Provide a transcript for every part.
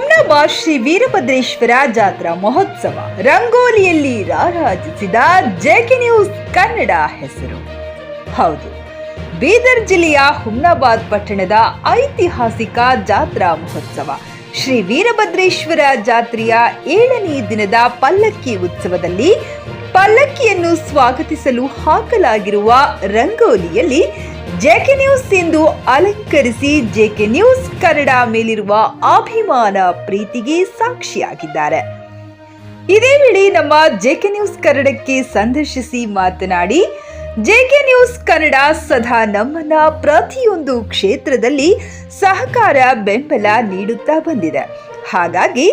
ಹುಮ್ನಾಬಾದ್ ಶ್ರೀ ವೀರಭದ್ರೇಶ್ವರ ಜಾತ್ರಾ ಮಹೋತ್ಸವ. ರಂಗೋಲಿಯಲ್ಲಿ ರಾರಾಜಿಸಿದ ಜೆಕೆ ನ್ಯೂಸ್ ಕನ್ನಡ ಹೆಸರು. ಹೌದು, ಬೀದರ್ ಜಿಲ್ಲೆಯ ಹುಮ್ನಾಬಾದ್ ಪಟ್ಟಣದ ಐತಿಹಾಸಿಕ ಜಾತ್ರಾ ಮಹೋತ್ಸವ. ಶ್ರೀ ವೀರಭದ್ರೇಶ್ವರ ಜಾತ್ರೆಯ ಏಳನೇ ದಿನದ ಪಲ್ಲಕ್ಕಿ ಉತ್ಸವದಲ್ಲಿ ಪಲ್ಲಕ್ಕಿಯನ್ನು ಸ್ವಾಗತಿಸಲು ಹಾಕಲಾಗಿರುವ ರಂಗೋಲಿಯಲ್ಲಿ ಜೆಕೆ ನ್ಯೂಸ್ ಎಂದು ಅಲಂಕರಿಸಿ ಜೆಕೆ ನ್ಯೂಸ್ ಕನ್ನಡ ಮೇಲಿರುವ ಅಭಿಮಾನ ಪ್ರೀತಿಗೆ ಸಾಕ್ಷಿಯಾಗಿದ್ದಾರೆ. ಇದೇ ವೇಳೆ ನಮ್ಮ ಜೆಕೆ ನ್ಯೂಸ್ ಕನ್ನಡಕ್ಕೆ ಸಂದರ್ಶಿಸಿ ಮಾತನಾಡಿ ಜೆಕೆ ನ್ಯೂಸ್ ಕನ್ನಡ ಸದಾ ನಮ್ಮನ್ನ ಪ್ರತಿಯೊಂದು ಕ್ಷೇತ್ರದಲ್ಲಿ ಸಹಕಾರ, ಬೆಂಬಲ ನೀಡುತ್ತಾ ಬಂದಿದೆ. ಹಾಗಾಗಿ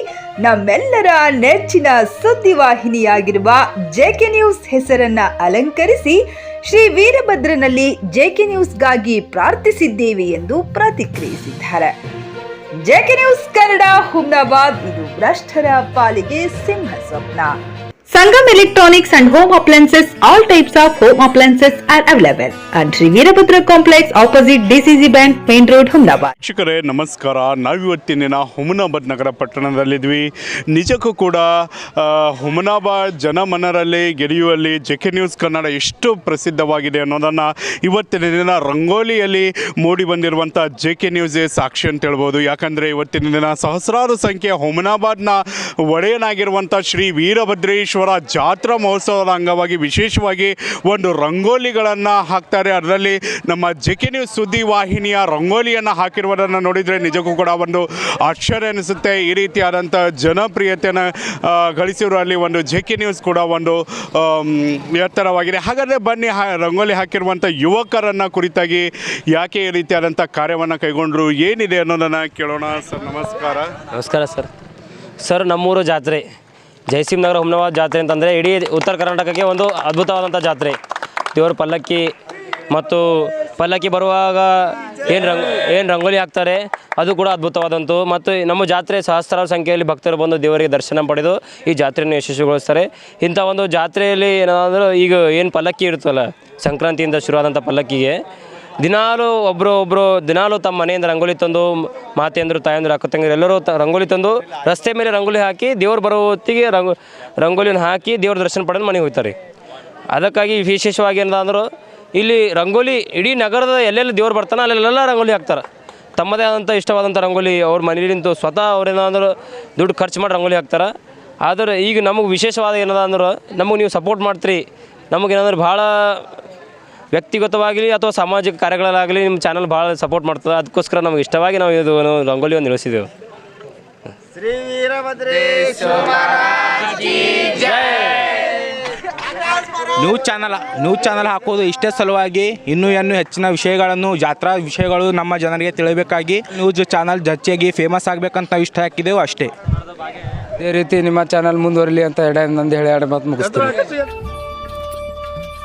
ನಮ್ಮೆಲ್ಲರ ನೆಚ್ಚಿನ ಸುದ್ದಿವಾಹಿನಿಯಾಗಿರುವ ಜೆಕೆ ನ್ಯೂಸ್ ಹೆಸರನ್ನ ಅಲಂಕರಿಸಿ ಶ್ರೀ ವೀರಭದ್ರನಲ್ಲಿ ಜೆಕೆ ನ್ಯೂಸ್ಗಾಗಿ ಪ್ರಾರ್ಥಿಸಿದ್ದೇವೆ ಎಂದು ಪ್ರತಿಕ್ರಿಯಿಸಿದ್ದಾರೆ. ಜೆಕೆ ನ್ಯೂಸ್ ಕನ್ನಡ, ಹುಮ್ನಾಬಾದ್, ಇದು ಭ್ರಷ್ಟರ ಪಾಲಿಗೆ ಸಿಂಹ ಸ್ವಪ್ನ Sangam Electronics and Home Appliances, all types of home appliances are available. At Sri Veerabhadra Complex opposite DCC Bank, Main Road, Humnabad. ವೀಕ್ಷಕರೇ ನಮಸ್ಕಾರ. ನಾವಿವತ್ತಿನ ಹುಮನಾಬಾದ್ ನಗರ ಪಟ್ಟಣದಲ್ಲಿದ್ವಿ. ನಿಜಕ್ಕೂ ಕೂಡ ಆ, ಹುಮನಾಬಾದ್ ಜನಮನರಲ್ಲಿ ಜೆ ಕೆ ನ್ಯೂಸ್ ಕನ್ನಡ ಎಷ್ಟು ಪ್ರಸಿದ್ಧವಾಗಿದೆ ಅನ್ನೋದನ್ನು ಇವತ್ತಿನ ದಿನ ರಂಗೋಲಿಯಲ್ಲಿ ಮೂಡಿ ಬಂದಿರುವಂಥ ಜೆ ಕೆ ನ್ಯೂಸೇ ಸಾಕ್ಷಿ ಅಂತ ಹೇಳ್ಬೋದು. ಯಾಕಂದರೆ ಇವತ್ತಿನ ದಿನ ಸಹಸ್ರಾರು ಸಂಖ್ಯೆ ಹುಮನಾಬಾದ್ನ ಒಡೆಯನಾಗಿರುವಂಥ ಶ್ರೀ ವೀರಭದ್ರೇಶ್ವರ ಜಾತ್ರಾ ಮಹೋತ್ಸವದ ಅಂಗವಾಗಿ ವಿಶೇಷವಾಗಿ ಒಂದು ರಂಗೋಲಿಗಳನ್ನು ಹಾಕ್ತಾರೆ. ಅದರಲ್ಲಿ ನಮ್ಮ ಜೆಕೆ ನ್ಯೂಸ್ ಸುದ್ದಿ ವಾಹಿನಿಯ ರಂಗೋಲಿಯನ್ನು ಹಾಕಿರುವುದನ್ನು ನೋಡಿದರೆ ನಿಜಕ್ಕೂ ಕೂಡ ಒಂದು ಆಶ್ಚರ್ಯ ಅನಿಸುತ್ತೆ. ಈ ರೀತಿಯಾದಂಥ ಜನಪ್ರಿಯತೆಯನ್ನು ಗಳಿಸಿರುವಲ್ಲಿ ಒಂದು ಜೆಕೆ ನ್ಯೂಸ್ ಕೂಡ ಒಂದು ಎತ್ತರವಾಗಿದೆ. ಹಾಗಾದರೆ ಬನ್ನಿ ರಂಗೋಲಿ ಹಾಕಿರುವಂಥ ಯುವಕರನ್ನು ಕುರಿತಾಗಿ ಯಾಕೆ ಈ ರೀತಿಯಾದಂಥ ಕಾರ್ಯವನ್ನು ಕೈಗೊಂಡ್ರು, ಏನಿದೆ ಅನ್ನೋದನ್ನು ಕೇಳೋಣ ಸರ್. ನಮಸ್ಕಾರ. ನಮಸ್ಕಾರ ಸರ್. ಸರ್, ನಮ್ಮೂರು ಜಾತ್ರೆ. ಜಯಸಿಂಹ ನಗರ ಹುಮ್ನಾಬಾದ್ ಜಾತ್ರೆ ಅಂತಂದರೆ ಇಡೀ ಉತ್ತರ ಕರ್ನಾಟಕಕ್ಕೆ ಒಂದು ಅದ್ಭುತವಾದಂಥ ಜಾತ್ರೆ. ದೇವರ ಪಲ್ಲಕ್ಕಿ ಮತ್ತು ಪಲ್ಲಕ್ಕಿ ಬರುವಾಗ ಏನು ರಂಗ್, ಏನು ರಂಗೋಲಿ ಹಾಕ್ತಾರೆ, ಅದು ಕೂಡ ಅದ್ಭುತವಾದಂಥ ಮತ್ತು ನಮ್ಮ ಜಾತ್ರೆ ಸಹಸ್ರಾರು ಸಂಖ್ಯೆಯಲ್ಲಿ ಭಕ್ತರು ಬಂದು ದೇವರಿಗೆ ದರ್ಶನ ಪಡೆದು ಈ ಜಾತ್ರೆಯನ್ನು ಯಶಸ್ವಿಗೊಳಿಸ್ತಾರೆ. ಇಂಥ ಒಂದು ಜಾತ್ರೆಯಲ್ಲಿ ಏನಾದರೂ ಈಗ ಏನು ಪಲ್ಲಕ್ಕಿ ಇರುತ್ತಲ್ಲ, ಸಂಕ್ರಾಂತಿಯಿಂದ ಶುರುವಾದಂಥ ಪಲ್ಲಕ್ಕಿಗೆ ದಿನಾಲು ಒಬ್ಬರು ಒಬ್ಬರು ದಿನಾಲು ತಮ್ಮ ಮನೆಯಿಂದ ರಂಗೋಲಿ ತಂದು ಮಾತೆಯಂದರು ತಾಯಂದರು ಅಕ್ಕ ತಂಗಿರು ಎಲ್ಲರೂ ತ, ರಂಗೋಲಿ ತಂದು ರಸ್ತೆ ಮೇಲೆ ರಂಗೋಲಿ ಹಾಕಿ ದೇವ್ರು ಬರೋ ಹೊತ್ತಿಗೆ ರಂಗೋ ರಂಗೋಲಿನ ಹಾಕಿ ದೇವ್ರ ದರ್ಶನ ಪಡೆದು ಮನೆಗೆ ಹೋಗ್ತಾರೆ. ಅದಕ್ಕಾಗಿ ವಿಶೇಷವಾಗಿ ಏನಂದ್ರೆ ಇಲ್ಲಿ ರಂಗೋಲಿ ಇಡೀ ನಗರದ ಎಲ್ಲೆಲ್ಲಿ ದೇವ್ರು ಬರ್ತಾನೆ ಅಲ್ಲೆಲ್ಲ ರಂಗೋಲಿ ಹಾಕ್ತಾರೆ. ತಮ್ಮದೇ ಆದಂಥ ಇಷ್ಟವಾದಂಥ ರಂಗೋಲಿ ಅವ್ರ ಮನೇಲಿ ನಿಂತು ಸ್ವತಃ ಅವ್ರೇನಾದ್ರು ದುಡ್ಡು ಖರ್ಚು ಮಾಡಿ ರಂಗೋಲಿ ಹಾಕ್ತಾರೆ. ಆದರೆ ಈಗ ನಮಗೆ ವಿಶೇಷವಾದ ಏನದ ಅಂದ್ರೆ ನಮಗೆ ನೀವು ಸಪೋರ್ಟ್ ಮಾಡ್ತೀರಿ ನಮಗೇನಂದ್ರೆ ಭಾಳ ವ್ಯಕ್ತಿಗತವಾಗಲಿ ಅಥವಾ ಸಾಮಾಜಿಕ ಕಾರ್ಯಗಳಲ್ಲಾಗಲಿ ನಿಮ್ಮ ಚಾನಲ್ ಭಾಳ ಸಪೋರ್ಟ್ ಮಾಡ್ತದೆ. ಅದಕ್ಕೋಸ್ಕರ ನಮಗೆ ಇಷ್ಟವಾಗಿ ನಾವು ಇದು ಶ್ರೀ ರಂಗೋಲಿಯನ್ನು ನಿಲ್ಲಿಸಿದೆವು ನ್ಯೂಸ್ ಚಾನಲ್ ನ್ಯೂಸ್ ಚಾನಲ್ ಹಾಕೋದು ಇಷ್ಟೇ ಸಲುವಾಗಿ ಇನ್ನೂ ಇನ್ನೂ ಹೆಚ್ಚಿನ ವಿಷಯಗಳನ್ನು ಜಾತ್ರಾ ವಿಷಯಗಳು ನಮ್ಮ ಜನರಿಗೆ ತಿಳಿಬೇಕಾಗಿ ನ್ಯೂಸ್ ಚಾನಲ್ ಹೆಚ್ಚಾಗಿ ಫೇಮಸ್ ಆಗಬೇಕಂತ ನಾವು ಇಷ್ಟ ಹಾಕಿದೆವು ಅಷ್ಟೇ. ಅದೇ ರೀತಿ ನಿಮ್ಮ ಚಾನಲ್ ಮುಂದುವರಲಿ ಅಂತ ಹೇಳಿ ನಂದು ಹೇಳಿ ಎರಡು ಮಾತು ಮುಗಿಸ್ತೀನಿ.